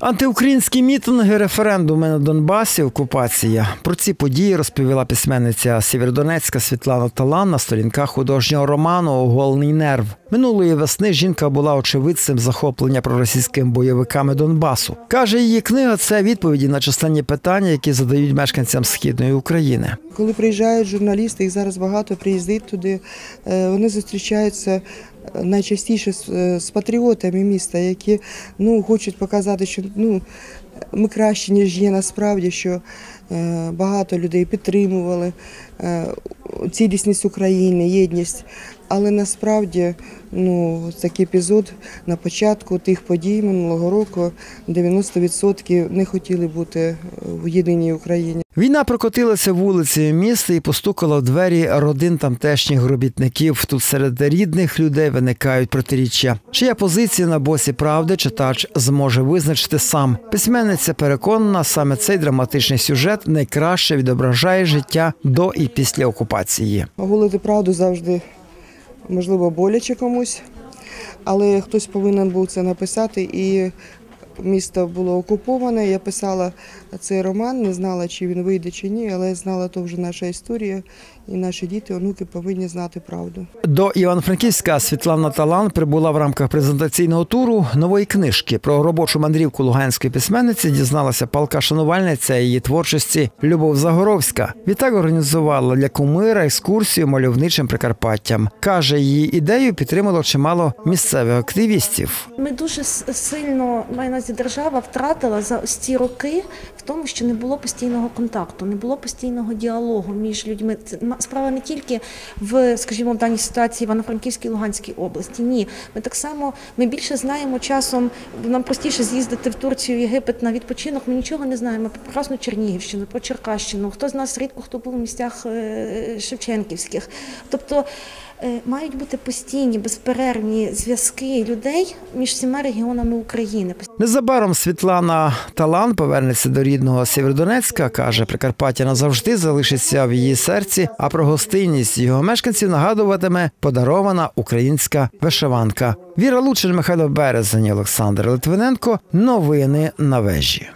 Антиукраїнські мітинги, референдуми на Донбасі, окупація. Про ці події розповіла письменниця Сєвєродонецька Світлана Талан на сторінках художнього роману Оголний нерв. Минулої весни жінка була очевидцем захоплення проросійськими бойовиками Донбасу. Каже, її книга це відповіді на численні питання, які задають мешканцям східної України. Коли приїжджають журналісти, їх зараз багато приїздить туди. е, Вони зустрічаються найчастіше з, е, патріотами міста, які ну, хочуть показати, що ну, ми краще, ніж є насправді, що е, багато людей підтримували е, цілісність України, єдність. Але насправді ну, такий епізод на початку тих подій минулого року 90% не хотіли бути е, в єдиній Україні. Війна прокотилася вулицею міста і постукала в двері родин тамтешніх робітників. Тут серед рідних людей виникають протиріччя. Чия позиція на босі правди читач зможе визначити сам. Письменниця переконана, саме цей драматичний сюжет найкраще відображає життя до і після окупації. Голити правду завжди можливо боляче комусь, але хтось повинен був це написати. І місто було окуповане. Я писала цей роман, не знала, чи він вийде чи ні, але знала, то вже наша історія, і наші діти, онуки повинні знати правду. До Івано-Франківська Світлана Талан прибула в рамках презентаційного туру нової книжки про робочу мандрівку луганської письменниці. Дізналася палка шанувальниця її творчості Любов Загоровська. Відтак організувала для кумира екскурсію мальовничим Прикарпаттям. каже, її ідею підтримало чимало місцевих активістів. Ми дуже сильно маю на увазі, держава втратила за ось ці роки в тому, що не було постійного контакту, не було постійного діалогу між людьми. Це справа не тільки в, скажімо, в даній ситуації Івано-Франківській Луганській області. Ні, ми так само ми більше знаємо часом. Нам простіше з'їздити в Турцію, Єгипет на відпочинок. Ми нічого не знаємо про прекрасну Чернігівщину, про Черкащину. Хто з нас рідко хто був в місцях е, Шевченківських. Тобто мають бути постійні безперервні зв'язки людей між всіма регіонами України. Незабаром Світлана Талан повернеться до рідного Сєвєродонецька. каже, Прикарпаття назавжди залишиться в її серці. А про гостинність його мешканців нагадуватиме подарована українська вишиванка. Віра Лучин, Михайло Березень, Олександр Литвиненко. Новини на вежі.